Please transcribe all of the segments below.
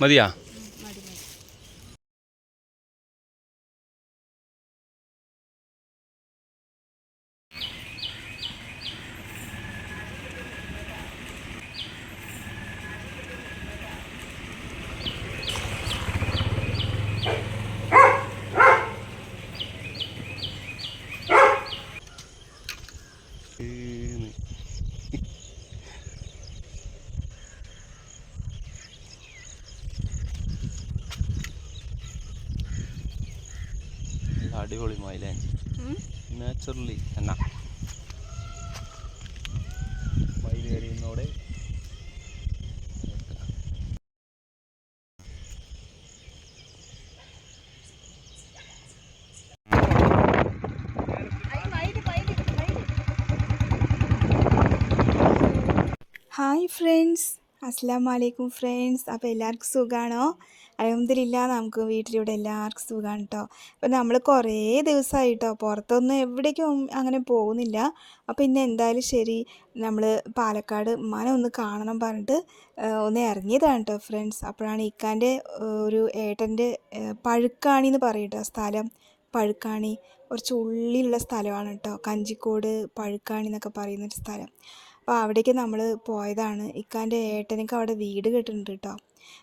Buen. അടിപൊളി മൈലാഞ്ചി naturally എന്നാ മയിലേറിയുന്നോടെ ഹായ് ഫ്രണ്ട്സ്. അസ്സാം വലൈക്കും ഫ്രണ്ട്സ്. അപ്പോൾ എല്ലാവർക്കും സുഖമാണോ അലഹമ്മദില്ല നമുക്ക് വീട്ടിലൂടെ എല്ലാവർക്കും സുഖമാണ് കേട്ടോ അപ്പോൾ നമ്മൾ കുറേ ദിവസമായിട്ടോ പുറത്തൊന്നും എവിടേക്കും അങ്ങനെ പോകുന്നില്ല. അപ്പോൾ ഇന്ന് എന്തായാലും ശരി നമ്മൾ പാലക്കാട് ഉമ്മാനെ ഒന്ന് കാണണം പറഞ്ഞിട്ട് ഒന്ന് ഇറങ്ങിയതാണ് കേട്ടോ ഫ്രണ്ട്സ്. അപ്പോഴാണ് ഇക്കാന്റെ ഒരു ഏട്ടന്റെ പഴുക്കാണി എന്ന് പറയും കേട്ടോ സ്ഥലം. പഴുക്കാണി കുറച്ച് ഉള്ളിലുള്ള സ്ഥലമാണ് കേട്ടോ കഞ്ചിക്കോട് പഴുക്കാണി എന്നൊക്കെ പറയുന്നൊരു സ്ഥലം. അപ്പോൾ അവിടേക്ക് നമ്മൾ പോയതാണ്. ഇക്കാന്റെ ഏട്ടനൊക്കെ അവിടെ വീട് കെട്ടുന്നുണ്ട് കേട്ടോ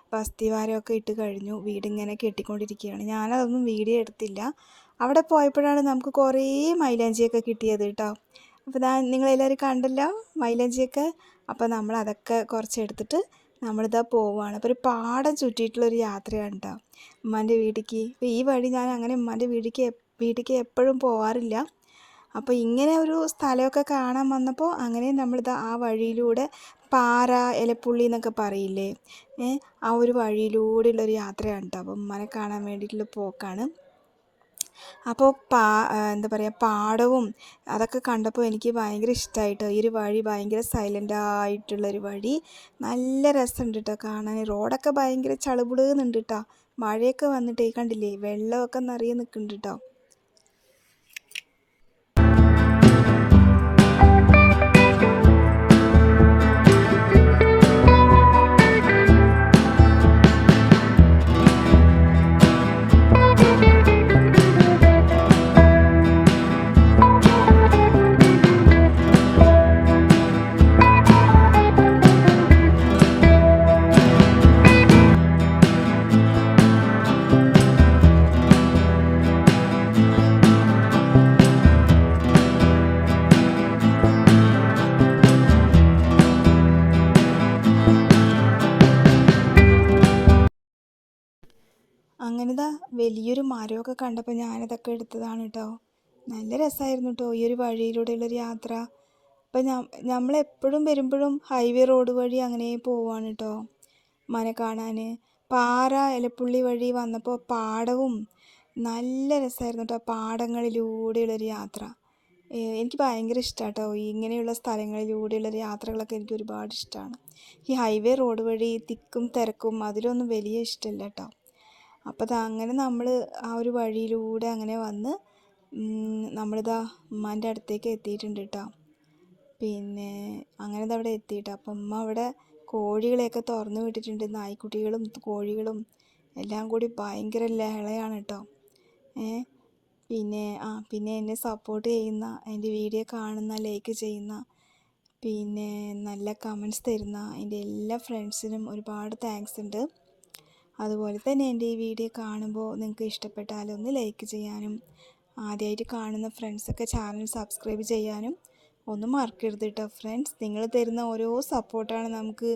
അപ്പോൾ അസ്ഥിവാരമൊക്കെ ഇട്ട് കഴിഞ്ഞു. വീടിങ്ങനെ കെട്ടിക്കൊണ്ടിരിക്കുകയാണ് ഞാനതൊന്നും വീഡിയോ എടുത്തില്ല. അവിടെ പോയപ്പോഴാണ് നമുക്ക് കുറേ മൈലാഞ്ചിയൊക്കെ കിട്ടിയത് കേട്ടോ അപ്പോൾ ഞാൻ നിങ്ങളെല്ലാവരും കണ്ടല്ലോ മൈലാഞ്ചിയൊക്കെ? അപ്പോൾ നമ്മൾ അതൊക്കെ കുറച്ച് എടുത്തിട്ട് നമ്മളിതാ പോവുകയാണ് അപ്പോൾ ഒരു പാടം ചുറ്റിയിട്ടുള്ളൊരു യാത്രയാണ് കേട്ടോ ഉമ്മാന്റെ വീട്ടിലേക്ക് അപ്പോൾ ഈ വഴി ഞാൻ അങ്ങനെ ഉമ്മാന്റെ വീട്ടിലേക്ക് വീട്ടിലേക്ക് എപ്പോഴും പോവാറില്ല. അപ്പോൾ ഇങ്ങനെ ഒരു സ്ഥലമൊക്കെ കാണാൻ വന്നപ്പോൾ അങ്ങനെ നമ്മളിത് ആ വഴിയിലൂടെ പാറ ഇലപ്പുള്ളി എന്നൊക്കെ പറയില്ലേ ആ ഒരു വഴിയിലൂടെയുള്ളൊരു യാത്രയാണ് കേട്ടോ അപ്പം ഉമ്മനെ കാണാൻ വേണ്ടിയിട്ടുള്ള പോക്കാണ്. അപ്പോൾ പാ എന്താ പറയുക പാടവും അതൊക്കെ കണ്ടപ്പോൾ എനിക്ക് ഭയങ്കര ഇഷ്ടമായിട്ടോ ഈ ഒരു വഴി ഭയങ്കര സൈലന്റ് ആയിട്ടുള്ളൊരു വഴി. നല്ല രസമുണ്ട് കേട്ടോ കാണാൻ റോഡൊക്കെ ഭയങ്കര ചളുപിടുന്നുണ്ട് കേട്ടോ മഴയൊക്കെ വന്നിട്ടേ കണ്ടില്ലേ വെള്ളമൊക്കെ നിറയെ നിൽക്കുന്നുണ്ട് കേട്ടോ അങ്ങനെതാ വലിയൊരു മരമൊക്കെ കണ്ടപ്പോൾ ഞാനതൊക്കെ എടുത്തതാണ് കേട്ടോ നല്ല രസമായിരുന്നു കേട്ടോ ഈ ഒരു വഴിയിലൂടെയുള്ളൊരു യാത്ര. അപ്പം നമ്മളെപ്പോഴും വരുമ്പോഴും ഹൈവേ റോഡ് വഴി അങ്ങനെ പോവാണ് കേട്ടോ മന കാണാൻ പാറ ഇലപ്പുള്ളി വഴി വന്നപ്പോൾ പാടവും നല്ല രസമായിരുന്നു കേട്ടോ പാടങ്ങളിലൂടെയുള്ളൊരു യാത്ര. എനിക്ക് ഭയങ്കര ഇഷ്ടമാണ് കേട്ടോ ഇങ്ങനെയുള്ള സ്ഥലങ്ങളിലൂടെയുള്ളൊരു യാത്രകളൊക്കെ എനിക്ക് ഒരുപാട് ഇഷ്ടമാണ് ഈ ഹൈവേ റോഡ് വഴി തിക്കും തിരക്കും അതിലൊന്നും വലിയ ഇഷ്ടമില്ല കേട്ടോ അപ്പോൾ അങ്ങനെ നമ്മൾ ആ ഒരു വഴിയിലൂടെ അങ്ങനെ വന്ന് നമ്മളിതാ ഉമ്മാന്റെ അടുത്തേക്ക് എത്തിയിട്ടുണ്ട് കേട്ടോ പിന്നെ അങ്ങനെ അവിടെ എത്തിയിട്ട് അപ്പം ഉമ്മ അവിടെ കോഴികളെയൊക്കെ തുറന്നു വിട്ടിട്ടുണ്ട്. നായ്ക്കുട്ടികളും കോഴികളും എല്ലാം കൂടി ഭയങ്കര ലഹളയാണ് കേട്ടോ ഏ പിന്നെ ആ പിന്നെ എന്നെ സപ്പോർട്ട് ചെയ്യുന്ന എന്റെ വീഡിയോ കാണുന്ന ലൈക്ക് ചെയ്യുന്ന പിന്നെ നല്ല കമൻസ് തരുന്ന എന്റെ എല്ലാ ഫ്രണ്ട്സിനും ഒരുപാട് താങ്ക്സ് ഉണ്ട്. അതുപോലെ തന്നെ എന്റെ ഈ വീഡിയോ കാണുമ്പോൾ നിങ്ങൾക്ക് ഇഷ്ടപ്പെട്ടാൽ ഒന്ന് ലൈക്ക് ചെയ്യാനും ആദ്യമായിട്ട് കാണുന്ന ഫ്രണ്ട്സൊക്കെ ചാനൽ സബ്സ്ക്രൈബ് ചെയ്യാനും ഒന്നും മറക്കരുത് കേട്ടോ ഫ്രണ്ട്സ് നിങ്ങൾ തരുന്ന ഓരോ സപ്പോർട്ടാണ് നമുക്ക്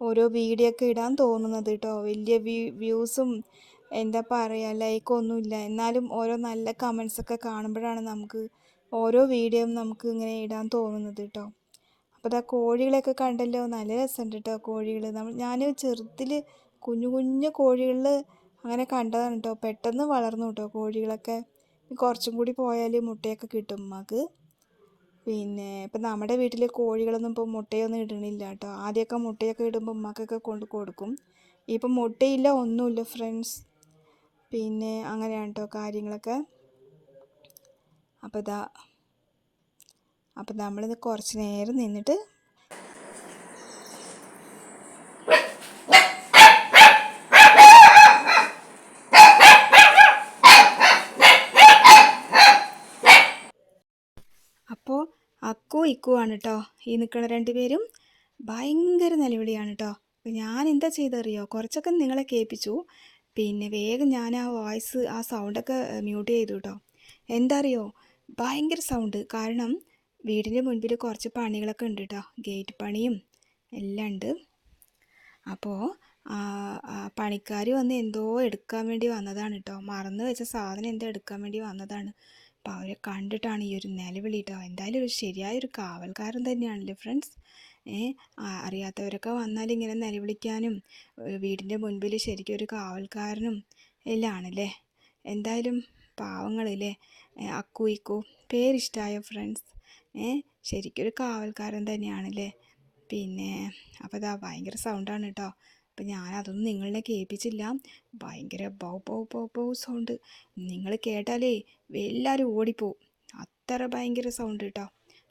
ഓരോ വീഡിയോ ഒക്കെ ഇടാൻ തോന്നുന്നത് കേട്ടോ വലിയ വ്യൂ വ്യൂസും എന്താ പറയുക ലൈക്കൊന്നുമില്ല എന്നാലും ഓരോ നല്ല കമൻസൊക്കെ കാണുമ്പോഴാണ് നമുക്ക് ഓരോ വീഡിയോയും നമുക്ക് ഇങ്ങനെ ഇടാൻ തോന്നുന്നത് കേട്ടോ അപ്പോൾ ഇതാ കോഴികളെയൊക്കെ കണ്ടല്ലോ നല്ല രസമുണ്ട് കേട്ടോ കോഴികൾ നമ്മൾ ഞാൻ ചെറുതിൽ കുഞ്ഞു കുഞ്ഞു കോഴികളിൽ അങ്ങനെ കണ്ടതാണ് കേട്ടോ പെട്ടെന്ന് വളർന്നു കേട്ടോ കോഴികളൊക്കെ. കുറച്ചും കൂടി പോയാൽ മുട്ടയൊക്കെ കിട്ടും നമുക്ക് പിന്നെ ഇപ്പം നമ്മുടെ വീട്ടിൽ കോഴികളൊന്നും ഇപ്പോൾ മുട്ടയൊന്നും ഇടണില്ല കേട്ടോ ആദ്യമൊക്കെ മുട്ടയൊക്കെ ഇടുമ്പോൾ ഉമ്മക്കൊക്കെ കൊണ്ട് കൊടുക്കും. ഇപ്പം മുട്ടയില്ല ഒന്നുമില്ല ഫ്രണ്ട്സ് പിന്നെ അങ്ങനെയാണ് കേട്ടോ കാര്യങ്ങളൊക്കെ. അപ്പോൾ ഇതാ അപ്പം നമ്മളിത് കുറച്ച് നേരം നിന്നിട്ട് അക്കു ഇക്കുവാണ് കേട്ടോ ഈ നിൽക്കുന്ന രണ്ടുപേരും ഭയങ്കര നിലവിളിയാണ് കേട്ടോ അപ്പോൾ ഞാൻ എന്താ ചെയ്തറിയോ? കുറച്ചൊക്കെ നിങ്ങളെ കേൾപ്പിച്ചു. പിന്നെ വേഗം ഞാൻ ആ വോയിസ് ആ സൗണ്ടൊക്കെ മ്യൂട്ട് ചെയ്തു കേട്ടോ എന്താ അറിയോ ഭയങ്കര സൗണ്ട്. കാരണം വീടിന്റെ മുൻപിൽ കുറച്ച് പണികളൊക്കെ ഉണ്ട് കേട്ടോ ഗേറ്റ് പണിയും എല്ലാം ഉണ്ട്. അപ്പോൾ പണിക്കാർ വന്ന് എന്തോ എടുക്കാൻ വേണ്ടി വന്നതാണ് കേട്ടോ മറന്നു വെച്ച സാധനം എന്തോ എടുക്കാൻ വേണ്ടി വന്നതാണ്. അപ്പോൾ അവരെ കണ്ടിട്ടാണ് ഈ ഒരു നിലവിളി കേട്ടോ എന്തായാലും ഒരു ശരിയായൊരു കാവൽക്കാരൻ തന്നെയാണല്ലോ ഫ്രണ്ട്സ്? ഏ അറിയാത്തവരൊക്കെ വന്നാൽ ഇങ്ങനെ നിലവിളിക്കാനും വീടിന്റെ മുൻപിൽ ശരിക്കും ഒരു കാവൽക്കാരനും എല്ലാം ആണല്ലേ എന്തായാലും പാവങ്ങളില്ലേ? അക്കു ഇക്കു പേരിഷ്ടമായോ ഫ്രണ്ട്സ്? ഏ ശരിക്കും ഒരു കാവൽക്കാരൻ തന്നെയാണല്ലേ? പിന്നെ അപ്പോൾ ഇതാ ഭയങ്കര സൗണ്ടാണ് കേട്ടോ. അപ്പം ഞാൻ അതൊന്നും നിങ്ങളെ കേൾപ്പിച്ചില്ല. ഭയങ്കര bow bow bow bow sound നിങ്ങൾ കേട്ടാലേ എല്ലാവരും ഓടിപ്പോവും അത്ര ഭയങ്കര സൗണ്ട് കേട്ടോ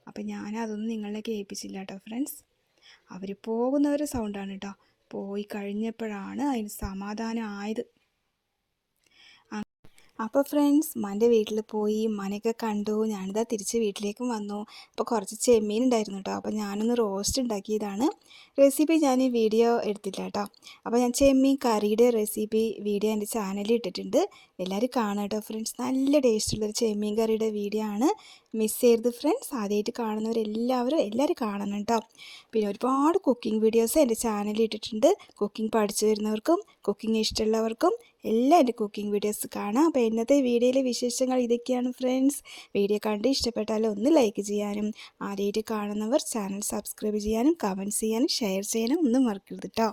അപ്പം ഞാൻ അതൊന്നും നിങ്ങളെ കേൾപ്പിച്ചില്ല കേട്ടോ ഫ്രണ്ട്സ് അവർ പോകുന്നവരെ സൗണ്ടാണ് കേട്ടോ പോയി കഴിഞ്ഞപ്പോഴാണ് അതിന് സമാധാനം ആയത്. അപ്പോൾ ഫ്രണ്ട്സ് മന്റെ വീട്ടിൽ പോയി മനയൊക്കെ കണ്ടു. ഞാനിതാ തിരിച്ച് വീട്ടിലേക്കും വന്നു. അപ്പോൾ കുറച്ച് ചെമ്മീൻ ഉണ്ടായിരുന്നു കേട്ടോ അപ്പോൾ ഞാനൊന്ന് റോസ്റ്റ് ഉണ്ടാക്കിയതാണ്. റെസിപ്പി ഞാൻ ഈ വീഡിയോ എടുത്തില്ല കേട്ടോ അപ്പോൾ ഞാൻ ചെമ്മീൻ കറിയുടെ റെസിപ്പി വീഡിയോ എന്റെ ചാനലിൽ ഇട്ടിട്ടുണ്ട്. എല്ലാവരും കാണാം കേട്ടോ ഫ്രണ്ട്സ് നല്ല ടേസ്റ്റുള്ളൊരു ചെമ്മീൻ കറിയുടെ വീഡിയോ ആണ്. മിസ് ചെയ്യരുത് ഫ്രണ്ട്സ് ആദ്യമായിട്ട് കാണുന്നവരെല്ലാവരും എല്ലാവരും കാണണം കേട്ടോ പിന്നെ ഒരുപാട് കുക്കിംഗ് വീഡിയോസ് എന്റെ ചാനലിൽ ഇട്ടിട്ടുണ്ട്. കുക്കിംഗ് പഠിച്ചു വരുന്നവർക്കും കുക്കിംഗ് ഇഷ്ടമുള്ളവർക്കും എല്ലാ എന്റെ കുക്കിംഗ് വീഡിയോസ് കാണാം. അപ്പോൾ ഇന്നത്തെ വീഡിയോയിലെ വിശേഷങ്ങൾ ഇതൊക്കെയാണ് ഫ്രണ്ട്സ് വീഡിയോ കണ്ട് ഇഷ്ടപ്പെട്ടാൽ ഒന്ന് ലൈക്ക് ചെയ്യാനും ആദ്യമായിട്ട് കാണുന്നവർ ചാനൽ സബ്സ്ക്രൈബ് ചെയ്യാനും കമന്റ്സ് ചെയ്യാനും ഷെയർ ചെയ്യാനും ഒന്നും മറക്കരുത് കേട്ടോ